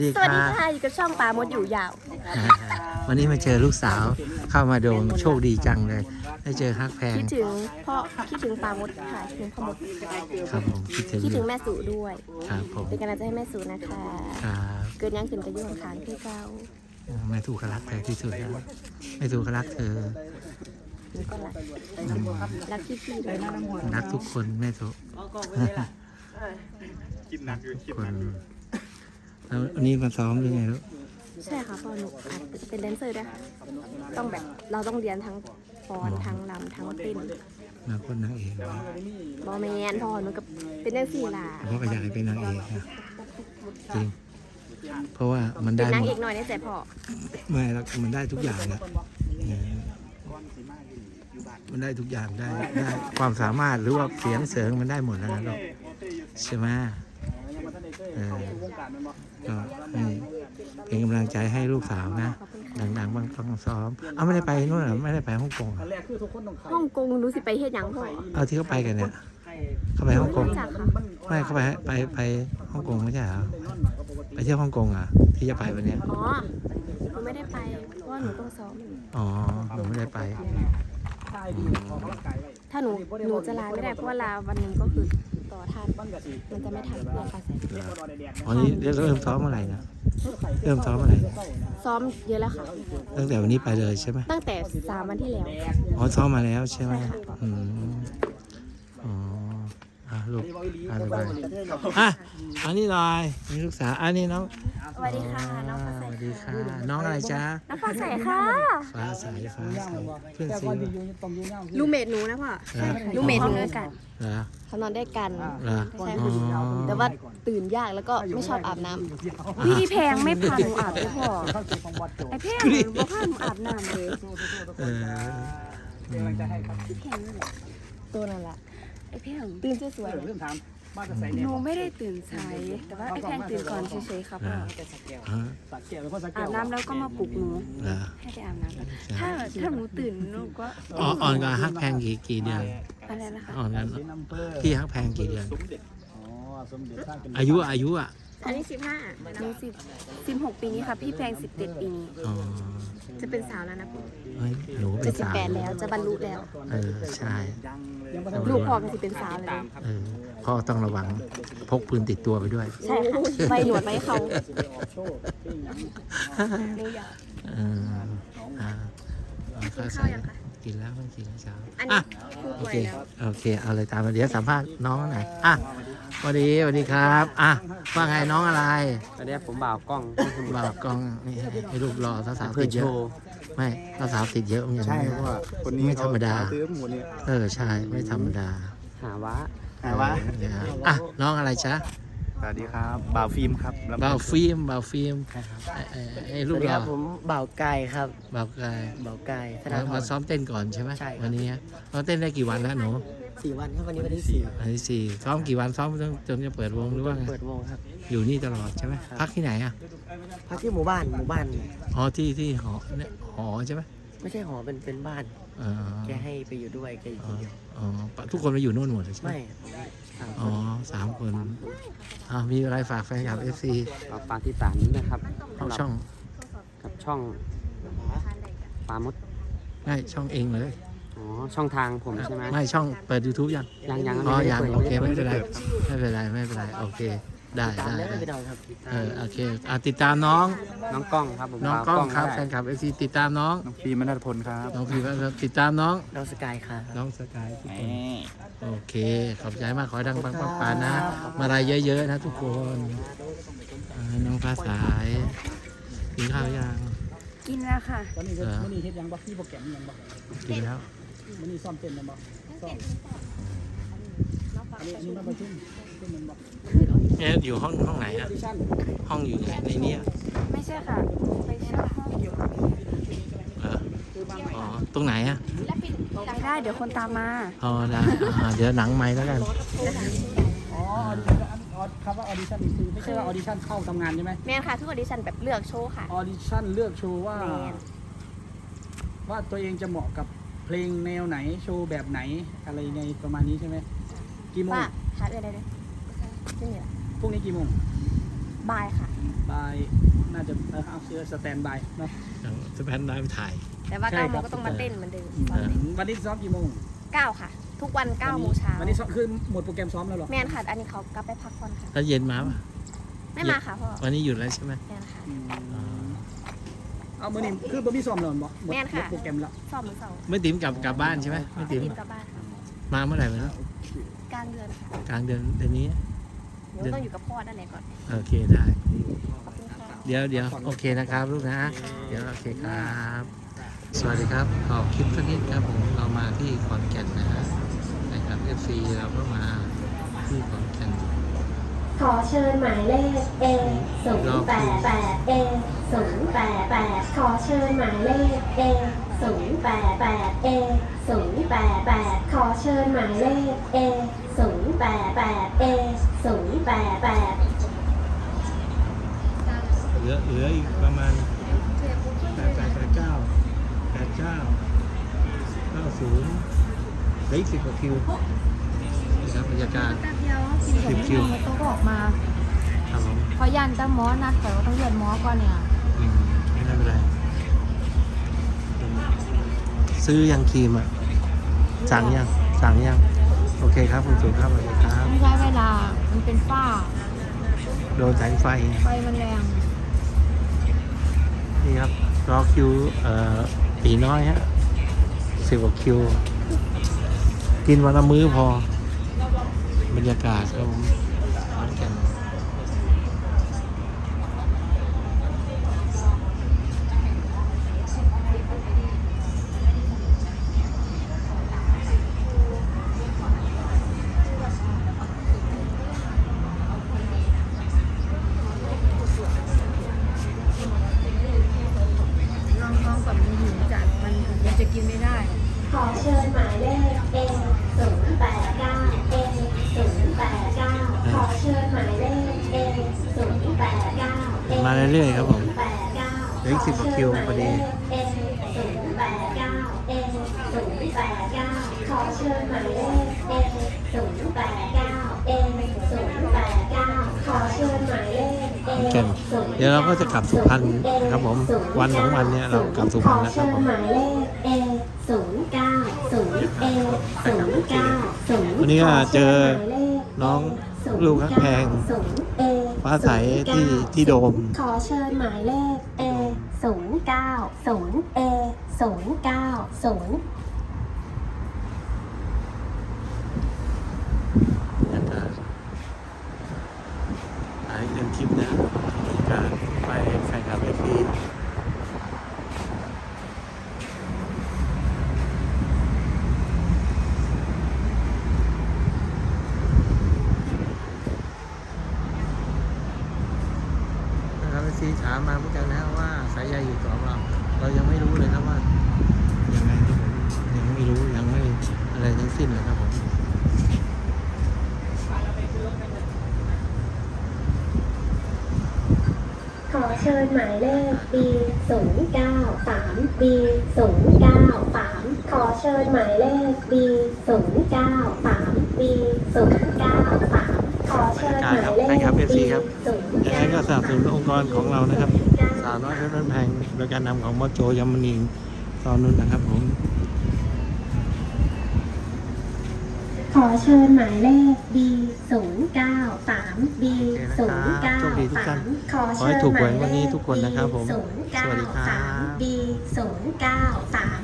สวัสดีสวัสดีค่ะค่ะอยู่กับช่องปลามดอยู่ยาว วันนี้มาเจอลูกสาวเข้ามาโดมโชคดีจังเลย ได้เจอฮักแพงคิดถึงพ่อคิดถึงปลามดค่ะคิดถึงพ่อมดครับผมคิดถึงคิดถึงแม่สู่ด้วยครับผมเป็นกำลังใจให้แม่สู่นะคะครับเกิดยังขึ้นกับยุ่งขางพี่เก้าแม่ถูกขรักเธอที่สุดแล้วแม่ถูกขรักเธอหนูก็รักอืมรักพี่พี่ๆด้วยรักทุกคนแม่ถูกคิดหนักอยู่คิดคหนันกอยู่ แล้ววันนี้มาซ้อมยังไงลูกใช่ค่ะพ่อหนูอาจเป็นแดนเซอร์ด้วยค่ะต้องแบบเราต้องเรียนทั้งฟ้อนทั้งลำทั้งเต้นมาคนนางเอกนะบอแมนพ่อหนูก็เป็นนังสี่ล่ะเพราะก็อยากให้เป็นนางเอกนะจริงเพราะว่ามันเป็นได้นางหมเอดกหน่อยได้แต่พ่อไม่แล้วมันได้ทุกอย่างนะเออมันได้ทุกอย่างได้ได้ความสามารถหรือว่าเสียงเสริงมันได้หมดแล้วนะลูกใช่ไหม เออก็ให้เป็นกำลังใจให้ลูกสาวนะ ดังๆบางต้องซ้อม เอาไม่ได้ไปนู่นเหรอไม่ได้ไปฮ่องกงเหรอฮ่องกงรู้สิไปเฮ็ดหยังพ่อ เอาที่เขาไปกันเนี่ยเขาไปฮ่องกง รู้จักค่ะ ไม่เขาไปไปไปฮ่องกงไม่ใช่เหรอ ไปเที่ยวฮ่องกงเหรอะ ที่จะไปวันเนี้ยอ๋อหนูไม่ได้ไปเพราะว่าหนูต้องซ้อม อ๋อหนูไม่ได้ไปอืมถ้าหนูหนูจะลาไม่ได้เพราะว่าลาวันหนึ่งก็คือ ทันมันจะไม่ทันเรื่องภาษาอ๋อนี่เริ่มซ้อมเมื่อไหร่นะเริ่มซ้อมเมื่อไหร่นะซ้อมเยอะแล้วค่ะ ตั้งแต่วันนี้ไปเลยใช่ไหมตั้งแต่สามวันที่แล้วอ๋อซ้อมมาแล้วใช่ไหมใช่ค่ะอืมอ๋ออะลูกอะไปอะอันนี้หน่อยนี่ลูกสาวอันนี้น้อง สวัสดีค่ะน้องฟ้าสใสวัสดีค่ะ น้องอะไรจ๊ะน้องฟ้าใสค่ะฟ้าใสฟ้าใสเพื่อนซีลูเมดหนูนะพ่อเหรอลูเมดหนูด้วยกันเหรอเขานอนด้วยกันเหรอใช่อ๋อค่ะแต่ว่าตื่นยากแล้วก็ไม่ชอบอาบน้ำพี่แพงไม่พาหนูอาบเลยพ่อไอ้แพงหนูบ่พาหนูอาบน้ำเลยเอออืมพี่แพงนั่นแหละตัวนั่นแหละไอ้เพียงตื่นสวยๆเริ่มถาม บ้านจะใส่หนูไม่ได้ตื่นสาย แต่ว่าไอ้แพงตื่นก่อนเฉยๆครับพ่ออะสักเกี่ยวแล้วก็สักอาเกี่ยวบน้ำแล้วก็มาปลุกหนูเหรอให้ไปอาบน้ำถ้าถ้าหนูตื่นหนูก็อ๋ออ่อนกับฮักแพงกี่กี่เดือนอะไรนะคะอ่อนกันสีน้ำเพื่อพี่ฮักแพงกี่เดือนสมเด็จอ๋อสมเด็จสร้างเป็นอายุอายุอะ อันนี้สิบห้าหนูสิบสิบหกปีนี้ค่ะ พี่แพงสิบเจ็ดปีนี้ อ๋อจะเป็นสาวแล้วนะพ่อเฮ้ยหนูเป็จะนสิบสาวแปดแล้วจะบรรลุแล้ว เออใช่ยังเลยลูกพ่อก็สิเป็นสาวเลยเออพ่อต้องระวังพกปืนติดตัวไปด้วย ใช่ค่ะไว้หนวดไว้เขาโชว์ที่ยังหนูอยากเอออ่าเอาข้าวใส่กินแล้วไม่กินเช้าอันนี้อะ คู่โอป่วยเค แล้ว โอเค เอาเลยตามมาเดี๋ยวสัมภาษณ์น้องหน่อยอะ สวัสดีสวัสดีครับ อะว่าไงน้องอะไรอันนี้ผมบ่าวกล้องบ่าวกล้องนี่ให้ลูกรอสาวๆเพื่ติอดเยโชอะว์ไม่สาวๆติดเยอะเหมือนกันใช่นะเพราะว่าคนนี้ไม่ธรรมดาซื้อหมดเนี่ยเออใช่ไม่ธรรมดา หาว่าหาว่าเอออะน้องอะไรจ๊ะสวัสดีครับบ่าวฟิล์มครับลำบ่าวฟิล์มบ่าวฟิล์มไอ้ไอ้ไอ้สลูวักสดีรคอรับผมบ่าวไก่ครับบ่าวกายบ่าวไก่ธนามาธมารซ้อมเต้นก่อนใช่ไหมใช่ครับวันนี้เราเต้นได้กี่วันแล้วหนู สี่วันครับวันนี้วันที่สี่วันที่สี่ซ้อมกี่วันซ้อมจนจนจะเปิดวงหรือว่าไงเปิดวงครับ อยู่นี่ตลอดใช่ไหมพักที่ไหนอะพักที่หมู่บ้านหมู่บ้านอ๋อที่ที่หอเนี่ยหอใช่ไหมไม่ใช่หอเป็นเป็นบ้านอ๋อแกให้ไปอยู่ด้วยแกอยู่อ๋คอนเดียวอ๋อทุกคนไปอยู่นู่นหมดเลยใช่ไหมไม่สามคอ๋อนสามคนอ่ามีอะไรฝากแฟนคลับเอฟซีฝากฝากที่ตามนี้นะครับเอาช่องกับช่องปลามดไม่ช่องเองเลย อ๋อช่องทางผมใช่ไหมไม่ช่องเปิด YouTube ยังยังยังอ๋อไม่ได้ยังปิดโอเคไม่ไม่ได้เป็นไรปิดไม่เป็นไรไม่เป็นไรโอเคได้ตามได้ได้ได้ไม่ได้ครับเออโอเคอะติดตามน้องน้องกล้องครับผมน้องบ่าวกล้องครับได้แฟนคลับเอฟซีติดตามน้องน้องฟิล์มมนัทพลครับน้องพีครับติดตามน้องน้องสกายครับน้องสกายทุกคนโอเคขอบใจมากขอให้ดังปังปังปานนะมาลายเยอะๆนะทุกคนอ่าน้องฟ้าสายกินข้าวยังกินแล้วค่ะตอนนี้เออมันนี่เฮ็ดยังบ่ที่โปรแกรมยังบ่กินแล้ว มันนี่ซ่อมเต้นยังบ่ซ่อมอันนี้อันนี้มาประชุมประชุมมันบ่เนี่ยอยู่ห้องห้องไหนอออะดิชั่นห้องอยู่ไหนในเนี้ยไม่ใช่ค่ะ ไปเช่าห้องอยู่เหรออ๋อตรงไหนอะไม่ได้เดี๋ยวคนตามมา อ๋อได้อ่าเดี๋ยวหนังไม้แล้วกันอ๋อออดิชั่นออคำว่าออดิชั่นนี่คือไม่ใช่ว่าออดิชั่นเข้าทำงานใช่ไหมแม่นค่ะทุกออดิชั่นแบบเลือกโชว์ค่ะ ออดิชั่นเลือกโชว์ว่าแม่นว่าตัวเองจะเหมาะกับ เพลงแนวไหนโชว์แบบไหนอะไรในประมาณนี้ใช่ไหมกี่โมงว่าหาเอื้อได้เลยไม่มีละพรุ่งนี้กี่โมงบายค่ะบายน่าจะเออเอาเสื้อสแตนบายเนาะ อย่างสแปนได้ไปถ่าย แต่ว่าใช่เก้าคโมรับงก็ต้องมาเต้นเหมือนเดิมอืมซ้อมเต้นวันนี้ซ้อมกี่โมงเก้าค่ะ ทุกวันเก้าโมงเช้าวันนี้ซ้อมคือหมดโปรแกรมซ้อมแล้วเหรอแมนค่ะอันนี้เขากลับไปพักผ่อนค่ะ แล้วเย็นมาป่ะ ไม่มาค่ะพ่อวันนี้หยุดแล้วใช่ไหมแมนค่ะ อืม เอามื่อนี้คือบ่มีซ้อมแล้วเหรอหมดแม่นหมค่ะดโปรแกรมแล้วซ้อมมือเสาร์ไม่ติ๋มกลับกลับบ้านใช่ไหมไม่ไปติ๋มทีมกลับบ้านค่ะมาเมื่อไหร่ไม่รู้กลางเดือนค่ะกลางเดือนเดือนนี้เดี๋ยวต้องอยู่กับพ่อด้านไหนก่อนโอเคได้ ขอบคุณค่ะ เดี๋ยวเดี๋ยวโอเคนะครับลูกนะ เดี๋ยวโอเคครับ สวัสดีครับขอคลิปสักนิดครับผมเรามาที่ขอนแก่นนะฮะนะครับ FC เราก็มาที่ขอนแก่น ขอเชิญหมายเลข A 0 8 8 A 0 8 8ขอเชิญหมายเลข A 0 8 8 A 0 8 8ขอเชิญหมายเลข A 0 8 8 A 0 8 8เหลือเหลืออีกประมาณแปดแปดแปดเก้าแปดเก้าเก้าศูนย์เหลืออีกสิบกว่าคิว นะครับบรรยากาศ แป๊บเดียวสิบคิวต้องออกมา ครับผมเพราะยันตั้งหมอนัดแต่ว่าต้องเรียนหมอก่อนเนี่ยอืมไม่เป็นไรอืมซื้อยังครีมอะ สั่งยัง สั่งยัง โอเคครับคุณสุครับสวัสดีครับ ไม่ใช่เวลา มันเป็นฝ้า โดนแสงไฟ ไฟมันแรง นี่ครับ รอคิว เอ่อตีน้อยฮะสิบกว่าคิว กินวันละมื้อพอ บรรยากาศครับผม มาเรื่อยๆครับผม8 9เหลืออีก10กว่าคิวพอดี A 0 8 9 A 0 8 9ขอเชิญหมายเลข A 0 8 9 A 0 8 9ขอเชิญหมายเลข A แก่นเดี๋ยวเราก็จะกลับสุพรรณครับผม วันสองวันเนี่ยเรากลับสุพรรณแล้วครับผมขอเชิญหมายเลข A 0 9 0 A 0 9 0วันนี้ก็เจอน้องลูกฮักแพง A ฟ้าใสที่ที่โดม ขอเชิญหมายเลข A 0 9 0 A 0 9 0นะครับถ่ายเป็นคลิปนะการไปแข่งขันเวที ที่ถามมาเหมือนกันนะว่าสายใยอยู่ต่อเรา เรายังไม่รู้เลยนะว่ายังไงครับผมยังไม่รู้ยังไม่อะไรทั้งสิ้นเลยครับผมขอเชิญหมายเลข B 0 9 3 B 0 9 3ขอเชิญหมายเลข B 0 9 3 B 0 9 3 ขอเชิญหมายเลขแฟนคลับ B FC ครับ0ยังไงก็สนับสนุนองค์กรของเรานะครับสาวน้อยเพชรบ้านแพงโดยการนำของมอโจยมนิงตอนนู้นนะครับผม ขอเชิญหมายเลข B 0 9 3 B 0 9โชคดีทุกท่าน3ขอขอให้เชิญถูกหหวมายยวันเลนี้ขทุกคนนะครับผม B 0สวัสดีครับ9 3 B 0 9 3